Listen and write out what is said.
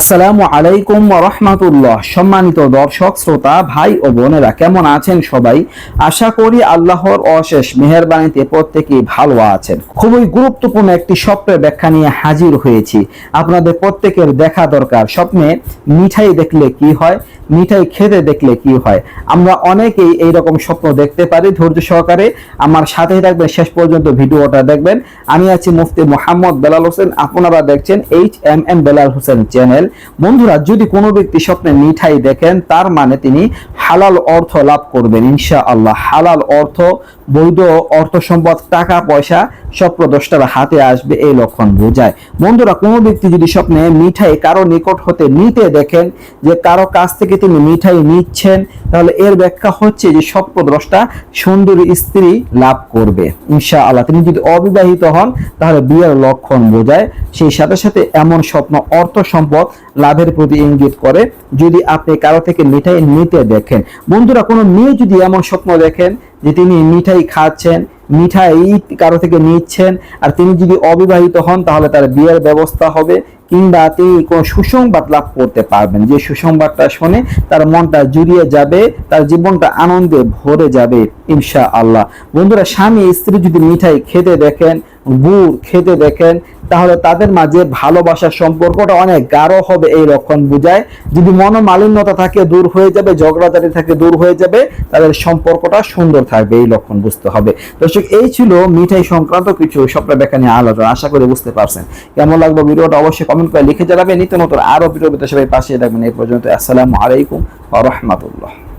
আসসালামু আলাইকুম রহমাতুল্লাহ। সম্মানিত দর্শক, শ্রোতা, ভাই ও বোনেরা, কেমন আছেন সবাই? আশা করি আল্লাহর অশেষ মেহেরবানিতে প্রত্যেকেই ভালো আছেন। খুবই গুরুত্বপূর্ণ একটি স্বপ্নের ব্যাখ্যা নিয়ে হাজির হয়েছি। আপনাদের প্রত্যেকের দেখা দরকার। স্বপ্নে মিঠাই দেখলে কি হয়? মিঠাই খেতে দেখলে কি হয়? আমরা অনেকেই এই রকম স্বপ্ন দেখতে পারি ধৈর্য সহকারে। আমার সাথেই থাকবেন, শেষ পর্যন্ত ভিডিওটা দেখবেন। আমি আছি মুফতি মোহাম্মদ বেলাল হোসেন। আপনারা দেখছেন H M M Belal Hossain channel বন্ধুরা, যদি কোনো ব্যক্তি স্বপ্নে মিঠাই দেখেন, তার মানে তিনি হালাল অর্থ লাভ করবেন ইনশা আল্লাহ হালাল অর্থ, বৈধ অর্থ সম্পদ, টাকা, পয়সা স্বপ্নদ্রষ্টার হাতে আসবে এই লক্ষণ বোঝায়। বন্ধুরা, কোনো ব্যক্তি যদি স্বপ্নে মিঠাই কারও নিকট হতে নিতে দেখেন, যে কারও কাছ থেকে তিনি মিঠাই নিচ্ছেন, তাহলে এর ব্যাখ্যা হচ্ছে যে স্বপ্নদ্রষ্টা সুন্দরী স্ত্রী লাভ করবে। ইনশা আল্লাহ তিনি যদি অবিবাহিত হন, তাহলে বিয়ের লক্ষণ বোঝায়। সেই সাথে সাথে এমন স্বপ্ন অর্থ সম্পদ লাভের প্রতি ইঙ্গিত করে, যদি আপনি কারও থেকে মিঠাই নিতে দেখেন। বন্ধুরা, কোনো মেয়ে যদি এমন স্বপ্ন দেখেন, যে তিনি মিঠাই খাচ্ছেন মিঠাই কারও থেকে নিচ্ছেন, আর তিনি যদি অবিবাহিত হন, তাহলে তার বিয়ের ব্যবস্থা হবে, কিংবা তিনি কোনো সুসংবাদ লাভ করতে পারবেন। যে সুসংবাদটা শুনে তার মনটা জুড়িয়ে যাবে, তার জীবনটা আনন্দে ভরে যাবে ইনশা আল্লাহ বন্ধুরা, স্বামী স্ত্রী যদি মিঠাই খেতে দেখেন গুড় খেতে দেখেন, তাহলে তাদের মাঝে ভালোবাসার সম্পর্কটা অনেক গাঢ় হবে এই লক্ষণ বুঝায়। যদি মনোমালিন্যতা থাকে, দূর হয়ে যাবে, ঝগড়াঝাটি থাকে, দূর হয়ে যাবে, তাদের সম্পর্কটা সুন্দর থাকবে এই লক্ষণ বুঝতে হবে। দর্শক, এই ছিল মিঠাই সংক্রান্ত কিছু স্বপ্ন ব্যাখ্যা নিয়ে আলোচনা। আশা করি বুঝতে পারছেন। কেমন লাগল ভিডিওটা অবশ্যই কমেন্ট করে লিখে জানাবেন। নিত্য নতুন আরও ভিডিও সবাই পাশে থাকবেন। এই পর্যন্ত, আসসালামু আলাইকুম রাহমাতুল্লাহ।